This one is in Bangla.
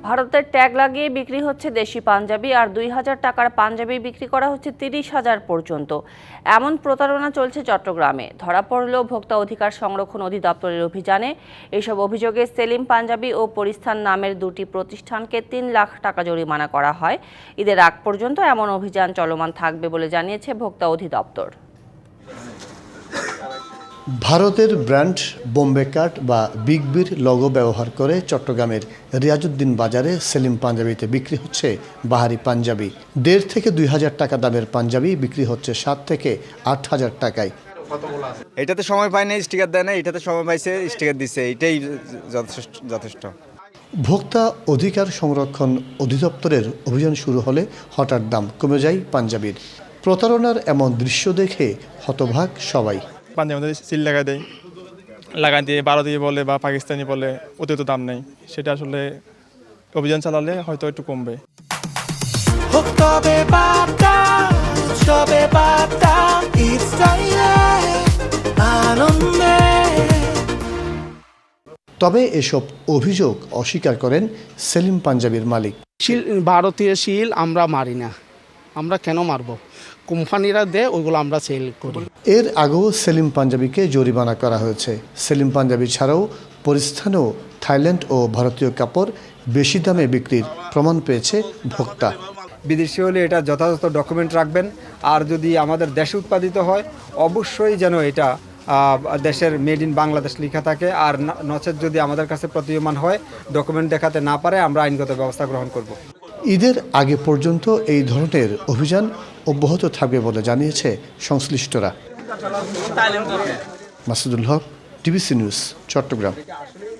ভারতের ট্যাগ লাগিয়ে বিক্রি হচ্ছে দেশি পাঞ্জাবি আর দুই হাজার টাকার পাঞ্জাবি বিক্রি করা হচ্ছে তিরিশ হাজার পর্যন্ত। এমন প্রতারণা চলছে চট্টগ্রামে। ধরা পড়লেও ভোক্তা অধিকার সংরক্ষণ অধিদপ্তরের অভিযানে এসব অভিযোগে সেলিম পাঞ্জাবি ও পরিস্থান নামের দুটি প্রতিষ্ঠানকে তিন লাখ টাকা জরিমানা করা হয়। ঈদের আগ পর্যন্ত এমন অভিযান চলমান থাকবে বলে জানিয়েছে ভোক্তা অধিদপ্তর। ভারতের ব্র্যান্ড বোম্বে কাট বা বিগ বির লগো ব্যবহার করে চট্টগ্রামের রিয়াজুদ্দিন বাজারে সেলিম পাঞ্জাবিতে বিক্রি হচ্ছে বাহারি পাঞ্জাবি। দেড় থেকে দুই হাজার টাকা দামের পাঞ্জাবি বিক্রি হচ্ছে সাত থেকে আট হাজার টাকায়। এটাতে সময় পায় না স্টিকার দেয় না এটাতে সময় পাইছে স্টিকার দিছে এটাই যথেষ্ট যথেষ্ট। ভোক্তা অধিকার সংরক্ষণ অধিদপ্তরের অভিযান শুরু হলে হঠাৎ দাম কমে যায় পাঞ্জাবির। প্রতারণার এমন দৃশ্য দেখে হতভাগ সবাই। পাঞ্জাবের মধ্যে সিল লাগাই দেয়। লাগাই দিয়ে ভারতীয় বলে বা পাকিস্তানি বলে অতিরিক্ত দাম নেই। সেটা আসলে অভিযান চালালে হয়তো একটু কমবে। তবে এসব অভিযোগ অস্বীকার করেন সেলিম পাঞ্জাবির মালিক। শিল ভারতীয় শিল আমরা মারি না। আমরা কেন মারবো? কোম্পানিরা দেয় ওইগুলো আমরা সেল করি। এর আগেও সেলিম পাঞ্জাবিকে জরিমানা করা হয়েছে। সেলিম পাঞ্জাবি ছাড়াও পরিস্থানেও থাইল্যান্ড ও ভারতীয় কাপড় বেশি দামে বিক্রির প্রমাণ পেয়েছে ভোক্তা। বিদেশি হলে এটা যথাযথ ডকুমেন্ট রাখবেন। আর যদি আমাদের দেশে উৎপাদিত হয় অবশ্যই যেন এটা দেশের মেড ইন বাংলাদেশ লেখা থাকে। আর নচেত যদি আমাদের কাছে প্রতীয়মান হয় ডকুমেন্ট দেখাতে না পারে আমরা আইনগত ব্যবস্থা গ্রহণ করব। ঈদের আগে পর্যন্ত এই ধরনের অভিযান অব্যাহত থাকবে বলে জানিয়েছে সংশ্লিষ্টরা। Masudul Haque TVC news, Chittagong.